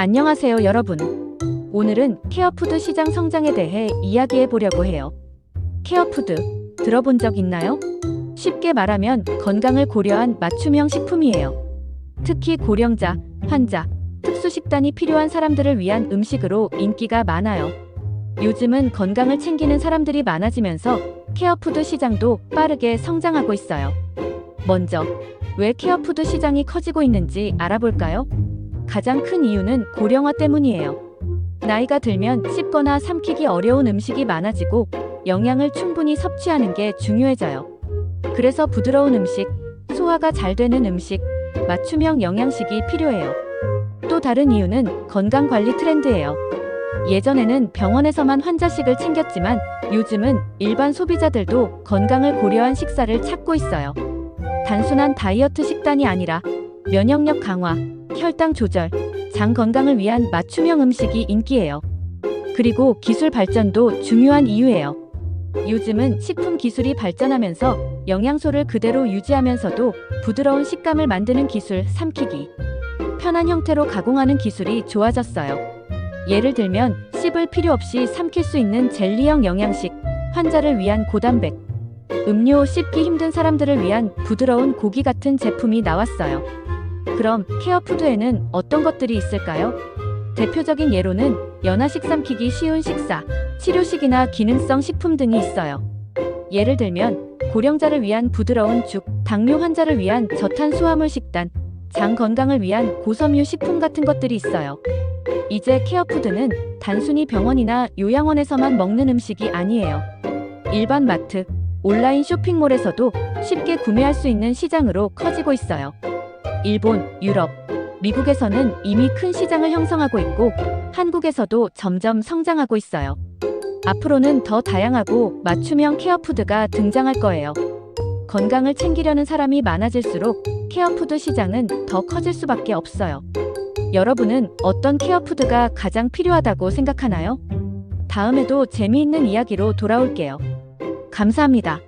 안녕하세요, 여러분. 오늘은 케어푸드 시장 성장에 대해 이야기해 보려고 해요. 케어푸드, 들어본 적 있나요? 쉽게 말하면 건강을 고려한 맞춤형 식품이에요. 특히 고령자, 환자, 특수식단이 필요한 사람들을 위한 음식으로 인기가 많아요. 요즘은 건강을 챙기는 사람들이 많아지면서 케어푸드 시장도 빠르게 성장하고 있어요. 먼저, 왜 케어푸드 시장이 커지고 있는지 알아볼까요? 가장 큰 이유는 고령화 때문이에요. 나이가 들면 씹거나 삼키기 어려운 음식이 많아지고 영양을 충분히 섭취하는 게 중요해져요. 그래서 부드러운 음식, 소화가 잘 되는 음식, 맞춤형 영양식이 필요해요. 또 다른 이유는 건강 관리 트렌드예요. 예전에는 병원에서만 환자식을 챙겼지만 요즘은 일반 소비자들도 건강을 고려한 식사를 찾고 있어요. 단순한 다이어트 식단이 아니라 면역력 강화, 혈당 조절, 장 건강을 위한 맞춤형 음식이 인기예요. 그리고 기술 발전도 중요한 이유예요. 요즘은 식품 기술이 발전하면서 영양소를 그대로 유지하면서도 부드러운 식감을 만드는 기술 삼키기, 편한 형태로 가공하는 기술이 좋아졌어요. 예를 들면 씹을 필요 없이 삼킬 수 있는 젤리형 영양식, 환자를 위한 고단백, 음료 씹기 힘든 사람들을 위한 부드러운 고기 같은 제품이 나왔어요. 그럼 케어푸드에는 어떤 것들이 있을까요? 대표적인 예로는 연화식 삼키기 쉬운 식사, 치료식이나 기능성 식품 등이 있어요. 예를 들면 고령자를 위한 부드러운 죽, 당뇨 환자를 위한 저탄수화물 식단, 장 건강을 위한 고섬유 식품 같은 것들이 있어요. 이제 케어푸드는 단순히 병원이나 요양원에서만 먹는 음식이 아니에요. 일반 마트, 온라인 쇼핑몰에서도 쉽게 구매할 수 있는 시장으로 커지고 있어요. 일본, 유럽, 미국에서는 이미 큰 시장을 형성하고 있고 한국에서도 점점 성장하고 있어요. 앞으로는 더 다양하고 맞춤형 케어푸드가 등장할 거예요. 건강을 챙기려는 사람이 많아질수록 케어푸드 시장은 더 커질 수밖에 없어요. 여러분은 어떤 케어푸드가 가장 필요하다고 생각하나요? 다음에도 재미있는 이야기로 돌아올게요. 감사합니다.